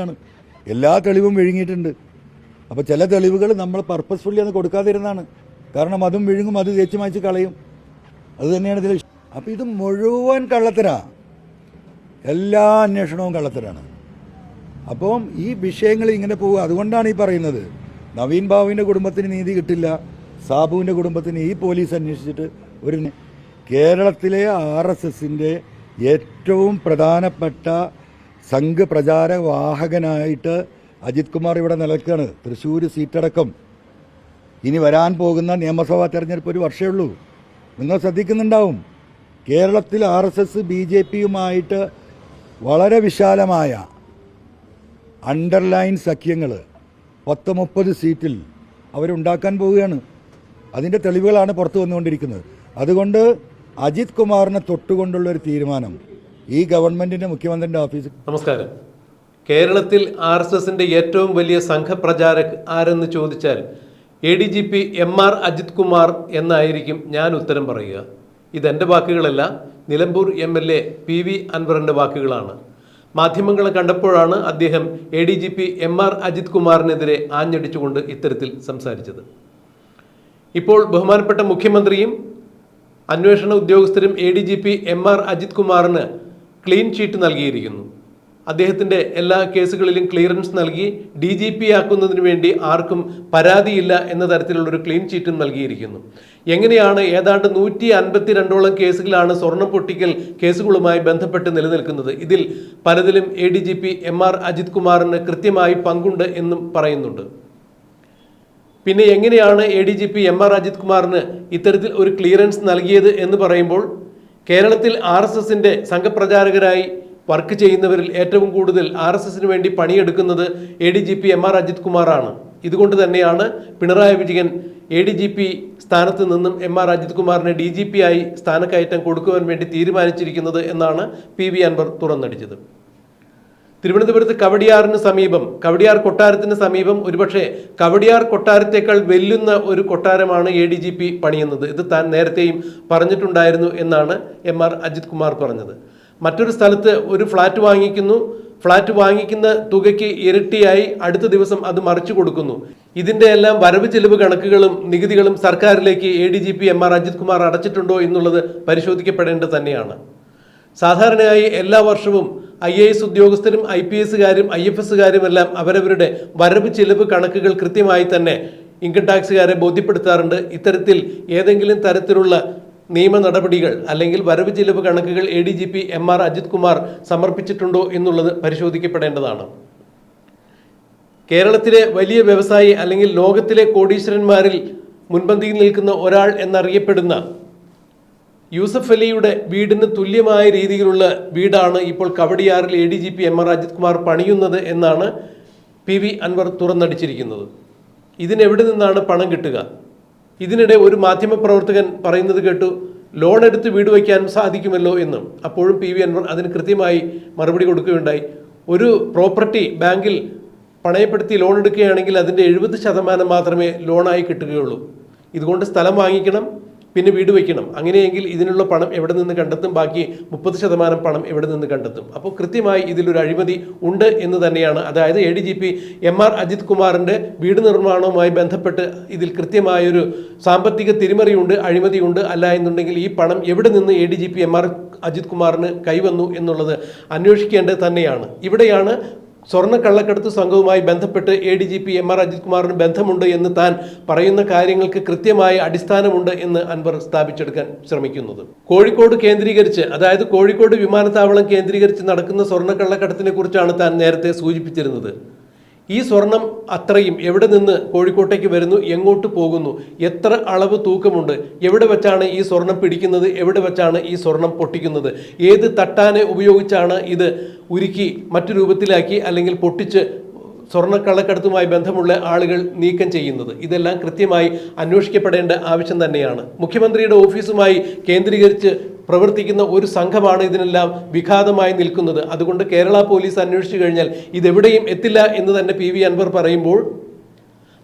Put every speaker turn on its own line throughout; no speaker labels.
ആണ്. എല്ലാ തെളിവും വിഴുങ്ങിയിട്ടുണ്ട്. അപ്പോൾ ചില തെളിവുകൾ നമ്മൾ പർപ്പസ്ഫുള്ളി അത് കൊടുക്കാതിരുന്നാണ് കാരണം അതും വിഴുങ്ങും അത് തേച്ച് മായ്ച്ച് കളയും. അത് തന്നെയാണ് ഇതിൽ അപ്പോൾ ഇത് മുഴുവൻ കള്ളത്തരാ. എല്ലാ അന്വേഷണവും കള്ളത്തരാണ്. അപ്പം ഈ വിഷയങ്ങൾ ഇങ്ങനെ പോകുക അതുകൊണ്ടാണ് ഈ പറയുന്നത്. നവീൻ ബാബുവിന്റെ കുടുംബത്തിന് നീതി കിട്ടില്ല. സാബുവിന്റെ കുടുംബത്തിന് ഈ പോലീസ് അന്വേഷിച്ചിട്ട് ഒരു കേരളത്തിലെ ആർ ഏറ്റവും പ്രധാനപ്പെട്ട സംഘ് പ്രചാര വാഹകനായിട്ട് അജിത് കുമാർ ഇവിടെ നിലനിൽക്കുകയാണ് തൃശ്ശൂർ സീറ്റടക്കം. ഇനി വരാൻ പോകുന്ന നിയമസഭാ തെരഞ്ഞെടുപ്പ് ഒരു വർഷമേ ഉള്ളൂ. നിങ്ങൾ ശ്രദ്ധിക്കുന്നുണ്ടാവും. കേരളത്തിൽ R S S B J പിയുമായിട്ട് വളരെ വിശാലമായ അണ്ടർലൈൻ സഖ്യങ്ങൾ പത്ത് മുപ്പത് സീറ്റിൽ അവരുണ്ടാക്കാൻ പോവുകയാണ്. അതിന്റെ തെളിവുകളാണ് പുറത്തു വന്നുകൊണ്ടിരിക്കുന്നത്. അതുകൊണ്ട് അജിത് കുമാറിനെ തൊട്ടുകൊണ്ടുള്ള ഒരു തീരുമാനം. ഈ ഗവൺമെന്റിന്റെ മുഖ്യമന്ത്രിന്റെ ഓഫീസ്.
നമസ്കാരം. കേരളത്തിൽ ആർ എസ് എസിന്റെ ഏറ്റവും വലിയ സംഘപ്രചാരക് ആരെന്ന് ചോദിച്ചാൽ A D G P M R Ajith Kumar എന്നായിരിക്കും ഞാൻ ഉത്തരം പറയുക. ഇതെന്റെ വാക്കുകളല്ല Nilambur M L A P V അൻവറിന്റെ വാക്കുകളാണ്. മാധ്യമങ്ങളെ കണ്ടപ്പോഴാണ് അദ്ദേഹം A D G P M R Ajith കുമാറിനെതിരെ ആഞ്ഞടിച്ചുകൊണ്ട് ഇത്തരത്തിൽ സംസാരിച്ചത്. ഇപ്പോൾ ബഹുമാനപ്പെട്ട മുഖ്യമന്ത്രിയും അന്വേഷണ ഉദ്യോഗസ്ഥരും A D G P M R Ajith കുമാറിന് ക്ലീൻ ചീറ്റ് നൽകിയിരിക്കുന്നു. അദ്ദേഹത്തിന്റെ എല്ലാ കേസുകളിലും ക്ലിയറൻസ് നൽകി ഡി ജി പി ആക്കുന്നതിന് വേണ്ടി ആർക്കും പരാതിയില്ല എന്ന തരത്തിലുള്ളൊരു ക്ലീൻ ചീറ്റും നൽകിയിരിക്കുന്നു. എങ്ങനെയാണ് ഏതാണ്ട് നൂറ്റി അൻപത്തി രണ്ടോളം കേസുകളാണ് സ്വർണം പൊട്ടിക്കൽ കേസുകളുമായി ബന്ധപ്പെട്ട് നിലനിൽക്കുന്നത്? ഇതിൽ പലതിലും A D G P M R Ajith കുമാറിന് കൃത്യമായി പങ്കുണ്ട് എന്നും പറയുന്നുണ്ട്. പിന്നെ എങ്ങനെയാണ് A D G P M R Ajith കുമാറിന് ഇത്തരത്തിൽ ഒരു ക്ലിയറൻസ് നൽകിയത് എന്ന് പറയുമ്പോൾ കേരളത്തിൽ ആർ എസ് എസിന്റെ സംഘപ്രചാരകരായി വർക്ക് ചെയ്യുന്നവരിൽ ഏറ്റവും കൂടുതൽ ആർ എസ് എസിന് വേണ്ടി പണിയെടുക്കുന്നത് A D G P M R Ajith കുമാറാണ്. ഇതുകൊണ്ട് തന്നെയാണ് Pinarayi Vijayan A D G P സ്ഥാനത്ത് നിന്നും എം ആർ അജിത് കുമാറിനെ ഡി ജി പി ആയി സ്ഥാനക്കയറ്റം കൊടുക്കുവാൻ വേണ്ടി തീരുമാനിച്ചിരിക്കുന്നത് എന്നാണ് പി വി അൻവർ തുറന്നടിച്ചത്. തിരുവനന്തപുരത്ത് കവടിയാറിന് സമീപം കവടിയാർ കൊട്ടാരത്തിന് സമീപം ഒരുപക്ഷെ കവടിയാർ കൊട്ടാരത്തേക്കാൾ വെല്ലുന്ന ഒരു കൊട്ടാരമാണ് എ ഡി ജി പി പണിയുന്നത്. ഇത് താൻ നേരത്തെയും പറഞ്ഞിട്ടുണ്ടായിരുന്നു എന്നാണ് എം ആർ അജിത് കുമാർ പറഞ്ഞത്. മറ്റൊരു സ്ഥലത്ത് ഒരു ഫ്ലാറ്റ് വാങ്ങിക്കുന്നു. ഫ്ലാറ്റ് വാങ്ങിക്കുന്ന തുകയ്ക്ക് ഇരട്ടിയായി അടുത്ത ദിവസം അത് മറിച്ചു കൊടുക്കുന്നു. ഇതിന്റെ എല്ലാം വരവ് ചെലവ് കണക്കുകളും നികുതികളും സർക്കാരിലേക്ക് A D G P M R Ajith Kumar അടച്ചിട്ടുണ്ടോ എന്നുള്ളത് പരിശോധിക്കപ്പെടേണ്ടത് തന്നെയാണ്. സാധാരണയായി എല്ലാ വർഷവും ഐ എ എസ് ഉദ്യോഗസ്ഥരും ഐ പി എസുകാരും ഐ എഫ് എസുകാരും എല്ലാം അവരവരുടെ വരവ് ചിലവ് കണക്കുകൾ കൃത്യമായി തന്നെ ഇൻകം ടാക്സുകാരെ ബോധ്യപ്പെടുത്താറുണ്ട്. ഇത്തരത്തിൽ ഏതെങ്കിലും തരത്തിലുള്ള നിയമ നടപടികൾ അല്ലെങ്കിൽ വരവ് ചിലവ് കണക്കുകൾ A D G P M R Ajith Kumar സമർപ്പിച്ചിട്ടുണ്ടോ എന്നുള്ളത് പരിശോധിക്കപ്പെടേണ്ടതാണ്. കേരളത്തിലെ വലിയ വ്യവസായി അല്ലെങ്കിൽ ലോകത്തിലെ കോടീശ്വരന്മാരിൽ മുൻപന്തിയിൽ നിൽക്കുന്ന ഒരാൾ എന്നറിയപ്പെടുന്ന യൂസഫ് അലിയുടെ വീടിന് തുല്യമായ രീതിയിലുള്ള വീടാണ് ഇപ്പോൾ കവടിയാറിൽ A D G P M R Ajith Kumar പണിയുന്നത് എന്നാണ് പി വി അൻവർ തുറന്നടിച്ചിരിക്കുന്നത്. ഇതിനെവിടെ നിന്നാണ് പണം കിട്ടുക? ഇതിനിടെ ഒരു മാധ്യമപ്രവർത്തകൻ പറയുന്നത് കേട്ടു ലോൺ എടുത്ത് വീട് വയ്ക്കാൻ സാധിക്കുമല്ലോ എന്നും. അപ്പോഴും പി വി അൻവർ അതിന് കൃത്യമായി മറുപടി കൊടുക്കുകയുണ്ടായി. ഒരു പ്രോപ്പർട്ടി ബാങ്കിൽ പണയപ്പെടുത്തി ലോൺ എടുക്കുകയാണെങ്കിൽ അതിന്റെ എഴുപത് ശതമാനം മാത്രമേ ലോണായി കിട്ടുകയുള്ളൂ. ഇതുകൊണ്ട് സ്ഥലം വാങ്ങിക്കണം പിന്നെ വീട് വയ്ക്കണം അങ്ങനെയെങ്കിൽ ഇതിനുള്ള പണം എവിടെ നിന്ന് കണ്ടെത്തും? ബാക്കി മുപ്പത് ശതമാനം പണം എവിടെ നിന്ന് കണ്ടെത്തും? അപ്പോൾ കൃത്യമായി ഇതിലൊരു അഴിമതി ഉണ്ട് എന്ന് തന്നെയാണ്. അതായത് A D G P M R Ajith കുമാറിന്റെ വീട് നിർമ്മാണവുമായി ബന്ധപ്പെട്ട് ഇതിൽ കൃത്യമായൊരു സാമ്പത്തിക തിരിമറിയുണ്ട് അഴിമതിയുണ്ട് അല്ല എന്നുണ്ടെങ്കിൽ ഈ പണം എവിടെ നിന്ന് A D G P M R Ajith കുമാറിന് കൈവന്നു എന്നുള്ളത് അന്വേഷിക്കേണ്ടത് തന്നെയാണ്. ഇവിടെയാണ് സ്വർണ കള്ളക്കടത്ത് സംഘവുമായി ബന്ധപ്പെട്ട് A D G P M R Ajith കുമാറിന് ബന്ധമുണ്ട് എന്ന് താൻ പറയുന്ന കാര്യങ്ങൾക്ക് കൃത്യമായ അടിസ്ഥാനമുണ്ട് എന്ന് അൻവർ സ്ഥാപിച്ചെടുക്കാൻ ശ്രമിക്കുന്നത്. കോഴിക്കോട് കേന്ദ്രീകരിച്ച് അതായത് കോഴിക്കോട് വിമാനത്താവളം കേന്ദ്രീകരിച്ച് നടക്കുന്ന സ്വർണ കള്ളക്കടത്തിനെ കുറിച്ചാണ് താൻ നേരത്തെ സൂചിപ്പിച്ചിരുന്നത്. ഈ സ്വർണം അത്രയും എവിടെ നിന്ന് കോഴിക്കോട്ടേക്ക് വരുന്നു എങ്ങോട്ട് പോകുന്നു എത്ര അളവ് തൂക്കമുണ്ട് എവിടെ വെച്ചാണ് ഈ സ്വർണം പിടിക്കുന്നത് എവിടെ വെച്ചാണ് ഈ സ്വർണം പൊട്ടിക്കുന്നത് ഏത് തട്ടാനെ ഉപയോഗിച്ചാണ് ഇത് ഉരുക്കി മറ്റു രൂപത്തിലാക്കി അല്ലെങ്കിൽ പൊട്ടിച്ച് സ്വർണക്കള്ളക്കടത്തുമായി ബന്ധമുള്ള ആളുകൾ നീക്കം ചെയ്യുന്നത്. ഇതെല്ലാം കൃത്യമായി അന്വേഷിക്കപ്പെടേണ്ട ആവശ്യം തന്നെയാണ്. മുഖ്യമന്ത്രിയുടെ ഓഫീസുമായി കേന്ദ്രീകരിച്ച് പ്രവർത്തിക്കുന്ന ഒരു സംഘമാണ് ഇതിനെല്ലാം വിഘാതമായി നിൽക്കുന്നത്. അതുകൊണ്ട് കേരള പോലീസ് അന്വേഷിച്ചു കഴിഞ്ഞാൽ ഇതെവിടെയും എത്തില്ല എന്ന് തന്നെ പി വി അൻവർ പറയുമ്പോൾ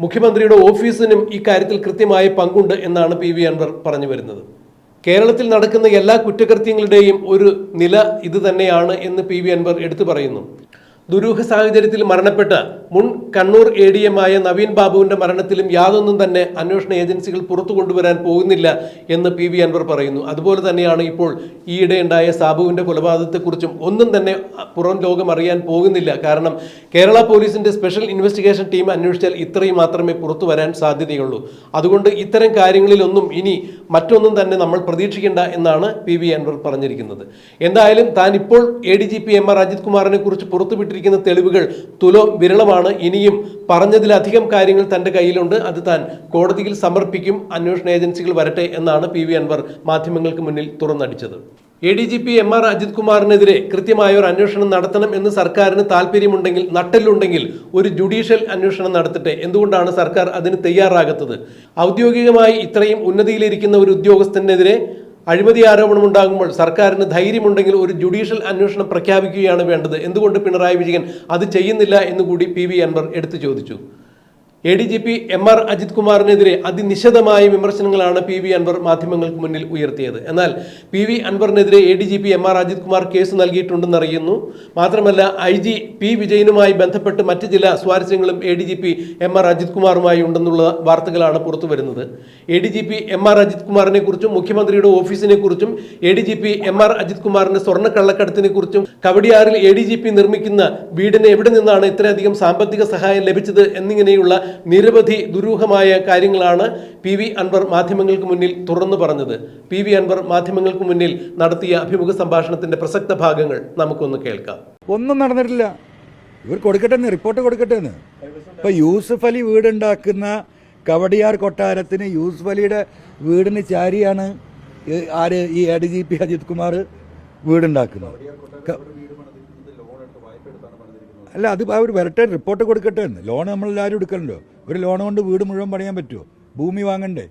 മുഖ്യമന്ത്രിയുടെ ഓഫീസിനും ഇക്കാര്യത്തിൽ കൃത്യമായ പങ്കുണ്ട് എന്നാണ് പി വി അൻവർ പറഞ്ഞു വരുന്നത്. കേരളത്തിൽ നടക്കുന്ന എല്ലാ കുറ്റകൃത്യങ്ങളുടെയും ഒരു നില ഇത് തന്നെയാണ് എന്ന് പി വി അൻവർ എടുത്തു പറയുന്നു. ദുരൂഹ സാഹചര്യത്തിൽ മരണപ്പെട്ട മുൻ കണ്ണൂർ എ ഡി എം ആയ നവീൻ ബാബുവിന്റെ മരണത്തിലും യാതൊന്നും തന്നെ അന്വേഷണ ഏജൻസികൾ പുറത്തു കൊണ്ടുവരാൻ പോകുന്നില്ല എന്ന് പി വി അൻവർ പറയുന്നു. അതുപോലെ തന്നെയാണ് ഇപ്പോൾ ഈയിടെ ഉണ്ടായ സാബുവിന്റെ കൊലപാതകത്തെക്കുറിച്ചും ഒന്നും തന്നെ പുറം ലോകം അറിയാൻ പോകുന്നില്ല. കാരണം കേരള പോലീസിന്റെ സ്പെഷ്യൽ ഇൻവെസ്റ്റിഗേഷൻ ടീം അന്വേഷിച്ചാൽ ഇത്രയും മാത്രമേ പുറത്തു വരാൻ സാധ്യതയുള്ളൂ. അതുകൊണ്ട് ഇത്തരം കാര്യങ്ങളിലൊന്നും ഇനി മറ്റൊന്നും തന്നെ നമ്മൾ പ്രതീക്ഷിക്കേണ്ട എന്നാണ് പി വി അൻവർ പറഞ്ഞിരിക്കുന്നത്. എന്തായാലും താൻ ഇപ്പോൾ A D G P M R Ajith കുമാറിനെ കുറിച്ച് പുറത്തുവിട്ടിരിക്കുന്ന. തെളിവുകൾ തുലോ വിരളമാണ്. ഇനിയും പറഞ്ഞതിലധികം കാര്യങ്ങൾ തന്റെ കയ്യിലുണ്ട്. അത് താൻ കോടതിയിൽ സമർപ്പിക്കും. അന്വേഷണ ഏജൻസികൾ വരട്ടെ എന്നാണ് പി അൻവർ മാധ്യമങ്ങൾക്ക് മുന്നിൽ തുറന്നടിച്ചത്. A D G P M R Ajith കുമാറിനെതിരെ കൃത്യമായ ഒരു അന്വേഷണം നടത്തണം എന്ന് സർക്കാരിന് താല്പര്യമുണ്ടെങ്കിൽ നട്ടലുണ്ടെങ്കിൽ ഒരു ജുഡീഷ്യൽ അന്വേഷണം നടത്തട്ടെ. എന്തുകൊണ്ടാണ് സർക്കാർ അതിന് തയ്യാറാകാത്തത്? ഔദ്യോഗികമായി ഇത്രയും ഉന്നതിയിലിരിക്കുന്ന ഒരു ഉദ്യോഗസ്ഥനെതിരെ അഴിമതി ആരോപണം ഉണ്ടാകുമ്പോൾ സർക്കാരിന് ധൈര്യമുണ്ടെങ്കിൽ ഒരു ജുഡീഷ്യൽ അന്വേഷണം പ്രഖ്യാപിക്കുകയാണ് വേണ്ടത്. എന്തുകൊണ്ട് പിണറായി വിജയൻ അത് ചെയ്യുന്നില്ല എന്നുകൂടി പി വി അൻവർ എടുത്തു ചോദിച്ചു. A D G P M R Ajith കുമാറിനെതിരെ അതിനിശിതമായ വിമർശനങ്ങളാണ് പി വി അൻവർ മാധ്യമങ്ങൾക്ക് മുന്നിൽ ഉയർത്തിയത്. എന്നാൽ P V അൻവറിനെതിരെ A D G P M R Ajith Kumar case നൽകിയിട്ടുണ്ടെന്ന് അറിയുന്നു മാത്രമല്ല ഐ ജി പി വിജയനുമായി ബന്ധപ്പെട്ട് മറ്റ് ചില സ്വാരസ്യങ്ങളും A D G P M R Ajith കുമാറുമായി ഉണ്ടെന്നുള്ള വാർത്തകളാണ് പുറത്തു വരുന്നത്. A D G P M R Ajith കുമാറിനെ കുറിച്ചും മുഖ്യമന്ത്രിയുടെ ഓഫീസിനെ കുറിച്ചും A D G P M R Ajith കുമാറിന്റെ സ്വർണ കള്ളക്കടത്തിനെ കുറിച്ചും കവടിയാറിൽ എ ഡി ജി പി നിർമ്മിക്കുന്ന വീടിന് എവിടെ നിന്നാണ് ഇത്രയധികം സാമ്പത്തിക സഹായം ലഭിച്ചത് എന്നിങ്ങനെയുള്ള നിരവധി ദുരൂഹമായ കാര്യങ്ങളാണ് പി വി അൻവർ മാധ്യമങ്ങൾക്ക് മുന്നിൽ തുറന്നു പറഞ്ഞത്. പി വി അൻവർ മാധ്യമങ്ങൾക്ക് മുന്നിൽ നടത്തിയ അഭിമുഖ സംഭാഷണത്തിന്റെ പ്രസക്ത ഭാഗങ്ങൾ നമുക്കൊന്ന് കേൾക്കാം.
ഒന്നും നടന്നിട്ടില്ല. ഇവർ കൊടുക്കട്ടെ എന്ന് റിപ്പോർട്ട് കൊടുക്കട്ടെ എന്ന് ഇപ്പൊ യൂസുഫ് അലി വീടുണ്ടാക്കുന്ന കവടിയാർ കൊട്ടാരത്തിന് യൂസുഫ് അലിയുടെ വീടിന് ചാരിയാണ് ആര് ഈ A D G P Ajith Kumar വീടുണ്ടാക്കുന്നത്. അല്ല അത് അവർ വരട്ടെ റിപ്പോർട്ട് കൊടുക്കട്ടെ എന്ന്. ലോൺ നമ്മളെല്ലാവരും എടുക്കണല്ലോ. ഒരു ലോൺ കൊണ്ട് വീട് മുഴുവൻ പണിയാൻ പറ്റുമോ? ഭൂമി വാങ്ങണ്ടേ?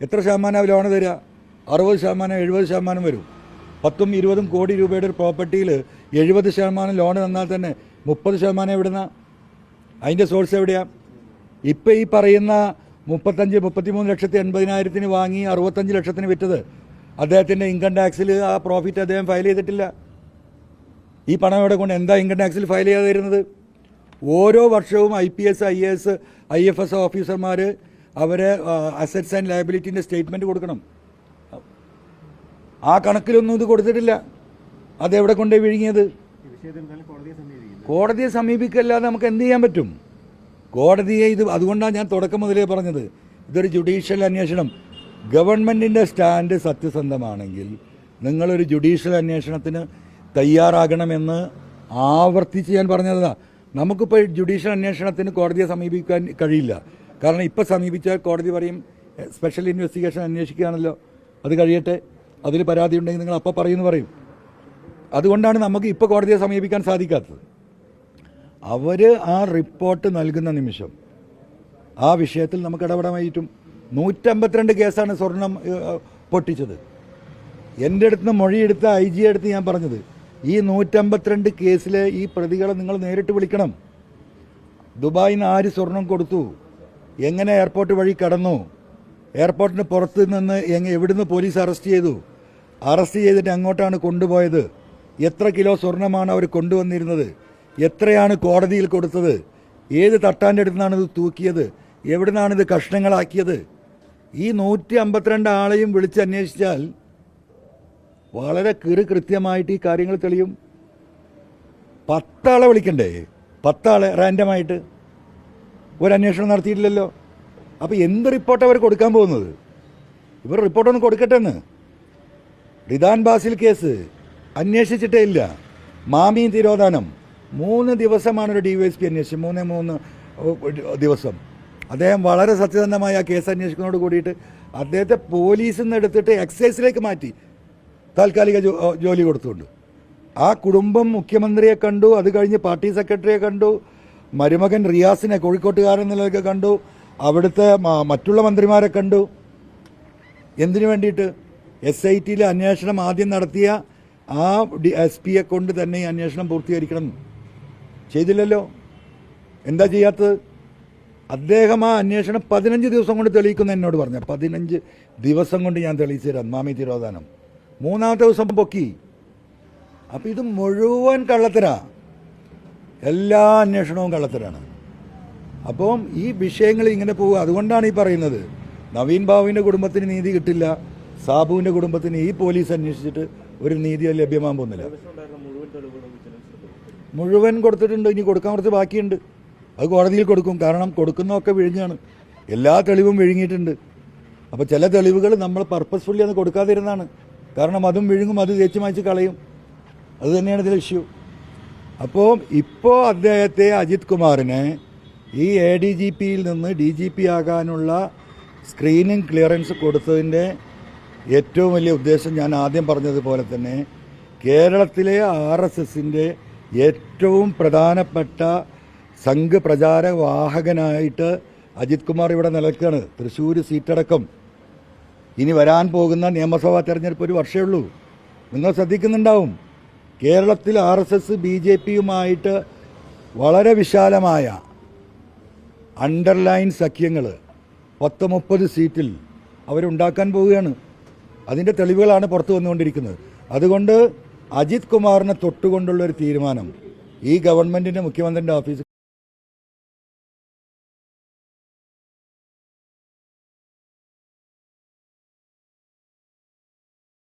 എത്ര ശതമാനം ലോൺ തരിക അറുപത് ശതമാനം എഴുപത് ശതമാനം വരും. പത്തും ഇരുപതും കോടി രൂപയുടെ ഒരു പ്രോപ്പർട്ടിയിൽ എഴുപത് ശതമാനം ലോൺ തന്നാൽ തന്നെ മുപ്പത് ശതമാനം എവിടുന്ന? അതിന്റെ സോഴ്സ് എവിടെയാണ് ഇപ്പം ഈ പറയുന്ന മുപ്പത്തഞ്ച് മുപ്പത്തിമൂന്ന് ലക്ഷത്തി എൺപതിനായിരത്തിന് വാങ്ങി അറുപത്തഞ്ച് ലക്ഷത്തിന് വിറ്റത് അദ്ദേഹത്തിന്റെ ഇൻകം ടാക്സിൽ ആ പ്രോഫിറ്റ് അദ്ദേഹം ഫയൽ ചെയ്തിട്ടില്ല. ഈ പണം ഇവിടെ കൊണ്ട് എന്താ ഇൻകം ടാക്സിൽ ഫയൽ ചെയ്യാതെ വരുന്നത്? ഓരോ വർഷവും I P S I A S I F S ഓഫീസർമാർ അവരെ അസറ്റ്സ് ആൻഡ് ലയബിലിറ്റിന്റെ സ്റ്റേറ്റ്മെന്റ് കൊടുക്കണം. ആ കണക്കിലൊന്നും ഇത് കൊടുത്തിട്ടില്ല. അതെവിടെ കൊണ്ടേ വിഴുങ്ങിയത്? കോടതിയെ സമീപിക്കല്ലാതെ നമുക്ക് എന്ത് ചെയ്യാൻ പറ്റും? കോടതിയെ ഇത് അതുകൊണ്ടാണ് ഞാൻ തുടക്കം മുതലേ പറഞ്ഞത്. ഇതൊരു ജുഡീഷ്യൽ അന്വേഷണം. ഗവൺമെന്റിന്റെ സ്റ്റാൻഡ് സത്യസന്ധമാണെങ്കിൽ നിങ്ങളൊരു ജുഡീഷ്യൽ അന്വേഷണത്തിന് തയ്യാറാകണമെന്ന് ആവർത്തിച്ച് ഞാൻ പറഞ്ഞതാ നമുക്കിപ്പോൾ ജുഡീഷ്യൽ അന്വേഷണത്തിന് കോടതിയെ സമീപിക്കാൻ കഴിയില്ല. കാരണം ഇപ്പോൾ സമീപിച്ചാൽ കോടതി പറയും സ്പെഷ്യൽ ഇൻവെസ്റ്റിഗേഷൻ അന്വേഷിക്കുകയാണല്ലോ. അത് കഴിയട്ടെ. അതിൽ പരാതി ഉണ്ടെങ്കിൽ നിങ്ങൾ അപ്പോൾ പറയുമെന്ന് പറയും. അതുകൊണ്ടാണ് നമുക്ക് ഇപ്പോൾ കോടതിയെ സമീപിക്കാൻ സാധിക്കാത്തത്. അവർ ആ റിപ്പോർട്ട് നൽകുന്ന നിമിഷം ആ വിഷയത്തിൽ നമുക്ക് ഇടപെടാമായിട്ടും. നൂറ്റമ്പത്തിരണ്ട് കേസാണ് സ്വർണം പൊട്ടിച്ചത്. എന്റെ അടുത്ത് നിന്ന് മൊഴിയെടുത്ത ഐ ജിയെടുത്ത് ഞാൻ പറഞ്ഞത്. ഈ നൂറ്റമ്പത്തിരണ്ട് കേസിലെ ഈ പ്രതികളെ നിങ്ങൾ നേരിട്ട് വിളിക്കണം. ദുബായിൽ നിന്ന് ആര് സ്വർണം കൊടുത്തു? എങ്ങനെ എയർപോർട്ട് വഴി കടന്നു? എയർപോർട്ടിന് പുറത്ത് നിന്ന് എവിടുന്ന് പോലീസ് അറസ്റ്റ് ചെയ്തു? അറസ്റ്റ് ചെയ്തിട്ട് അങ്ങോട്ടാണ് കൊണ്ടുപോയത്? എത്ര കിലോ സ്വർണമാണ് അവർ കൊണ്ടുവന്നിരുന്നത്? എത്രയാണ് കോടതിയിൽ കൊടുത്തത്? ഏത് തട്ടാന്റെ അടുത്തുനിന്നാണ് ഇത് തൂക്കിയത്? എവിടുന്നാണ് ഇത് കഷ്ണങ്ങളാക്കിയത്? ഈ നൂറ്റി അമ്പത്തിരണ്ട് ആളെയും വിളിച്ച് അന്വേഷിച്ചാൽ വളരെ കീറി കൃത്യമായിട്ട് ഈ കാര്യങ്ങൾ തെളിയും. പത്താളെ വിളിക്കണ്ടേ? പത്താളെ റാൻഡമായിട്ട്. ഒരു അന്വേഷണം നടത്തിയിട്ടില്ലല്ലോ. അപ്പോൾ എന്ത് റിപ്പോർട്ട് അവർ കൊടുക്കാൻ പോകുന്നത്? ഇവർ റിപ്പോർട്ടൊന്നും കൊടുക്കട്ടെ എന്ന് റിദാൻ ബാസിൽ കേസ് അന്വേഷിച്ചിട്ടേ ഇല്ല. മാമി തിരോധാനം. മൂന്ന് ദിവസമാണ് ഒരു ഡി വൈ എസ് പി അന്വേഷിച്ചത്. മൂന്ന് മൂന്ന് ദിവസം. അദ്ദേഹം വളരെ സത്യസന്ധമായ ആ കേസ് അന്വേഷിക്കുന്നതോട് കൂടിയിട്ട് അദ്ദേഹത്തെ പോലീസിൽ നിന്ന് എടുത്തിട്ട് എക്സൈസിലേക്ക് മാറ്റി. താൽക്കാലിക ജോലി കൊടുത്തുകൊണ്ട്. ആ കുടുംബം മുഖ്യമന്ത്രിയെ കണ്ടു അത് കഴിഞ്ഞ് പാർട്ടി സെക്രട്ടറിയെ കണ്ടു മരുമകൻ റിയാസിനെ കോഴിക്കോട്ടുകാരൻ എന്നുള്ളതൊക്കെ കണ്ടു അവിടുത്തെ മറ്റുള്ള മന്ത്രിമാരെ കണ്ടു. എന്തിനു വേണ്ടിയിട്ട്? എസ് ഐ ടിയിലെ അന്വേഷണം ആദ്യം നടത്തിയ ആ ഡി എസ് പിയെ കൊണ്ട് തന്നെ ഈ അന്വേഷണം പൂർത്തീകരിക്കണം. ചെയ്തില്ലല്ലോ? എന്താ ചെയ്യാത്തത്? അദ്ദേഹം ആ അന്വേഷണം പതിനഞ്ച് ദിവസം കൊണ്ട് തെളിയിക്കുന്ന എന്നോട് പറഞ്ഞു. പതിനഞ്ച് ദിവസം കൊണ്ട് ഞാൻ തെളിയിച്ചു തരാം മാമി തിരോധാനം. മൂന്നാമത്തെ ദിവസം പൊക്കി. അപ്പോൾ ഇത് മുഴുവൻ കള്ളത്തരാ. എല്ലാ അന്വേഷണവും കള്ളത്തരാണ്. അപ്പം ഈ വിഷയങ്ങൾ ഇങ്ങനെ പോകുക അതുകൊണ്ടാണ് ഈ പറയുന്നത്. നവീൻ ബാബുവിന്റെ കുടുംബത്തിന് നീതി കിട്ടില്ല. സാബുവിന്റെ കുടുംബത്തിന് ഈ പോലീസ് അന്വേഷിച്ചിട്ട് ഒരു നീതി ലഭ്യമാകാൻ പോകുന്നില്ല. മുഴുവൻ കൊടുത്തിട്ടുണ്ട്. ഇനി കൊടുക്കാൻ കുറച്ച് ബാക്കിയുണ്ട്. അത് കോടതിയിൽ കൊടുക്കും. കാരണം കൊടുക്കുന്നതൊക്കെ വിഴിഞ്ഞാണ്. എല്ലാ തെളിവും വിഴുങ്ങിയിട്ടുണ്ട്. അപ്പോൾ ചില തെളിവുകൾ നമ്മൾ പർപ്പസ്ഫുള്ളി അത് കൊടുക്കാതിരുന്നാണ് കാരണം അതും വിഴുങ്ങും അത് തേച്ച് മായ്ച്ച് കളയും. അത് തന്നെയാണ് ഇതിലെ ഇഷ്യൂ. അപ്പോൾ ഇപ്പോൾ അദ്ദേഹത്തെ അജിത് കുമാറിനെ ഈ എ ഡി ജി പിയിൽ നിന്ന് ഡി ജി പി ആകാനുള്ള സ്ക്രീനിങ് ക്ലിയറൻസ് കൊടുത്തതിന്റെ ഏറ്റവും വലിയ ഉദ്ദേശം ഞാൻ ആദ്യം പറഞ്ഞതുപോലെ തന്നെ കേരളത്തിലെ ആർ എസ് എസിന്റെ ഏറ്റവും പ്രധാനപ്പെട്ട സംഘ് പ്രചാര വാഹകനായിട്ട് അജിത് കുമാർ ഇവിടെ നിലക്കാണ്. തൃശ്ശൂർ സീറ്റടക്കം. ഇനി വരാൻ പോകുന്ന നിയമസഭാ തെരഞ്ഞെടുപ്പ് ഒരു വർഷമേ ഉള്ളൂ. നിങ്ങൾ ശ്രദ്ധിക്കുന്നുണ്ടാവും. കേരളത്തിൽ R S S B J പിയുമായിട്ട് വളരെ വിശാലമായ അണ്ടർലൈൻ സഖ്യങ്ങൾ പത്ത് മുപ്പത് സീറ്റിൽ അവരുണ്ടാക്കാൻ പോവുകയാണ്. അതിന്റെ തെളിവുകളാണ് പുറത്തു വന്നുകൊണ്ടിരിക്കുന്നത്. അതുകൊണ്ട് അജിത് കുമാറിനെ തൊട്ടുകൊണ്ടുള്ള ഒരു തീരുമാനം ഈ ഗവൺമെന്റിന്റെ മുഖ്യമന്ത്രിന്റെ ഓഫീസ്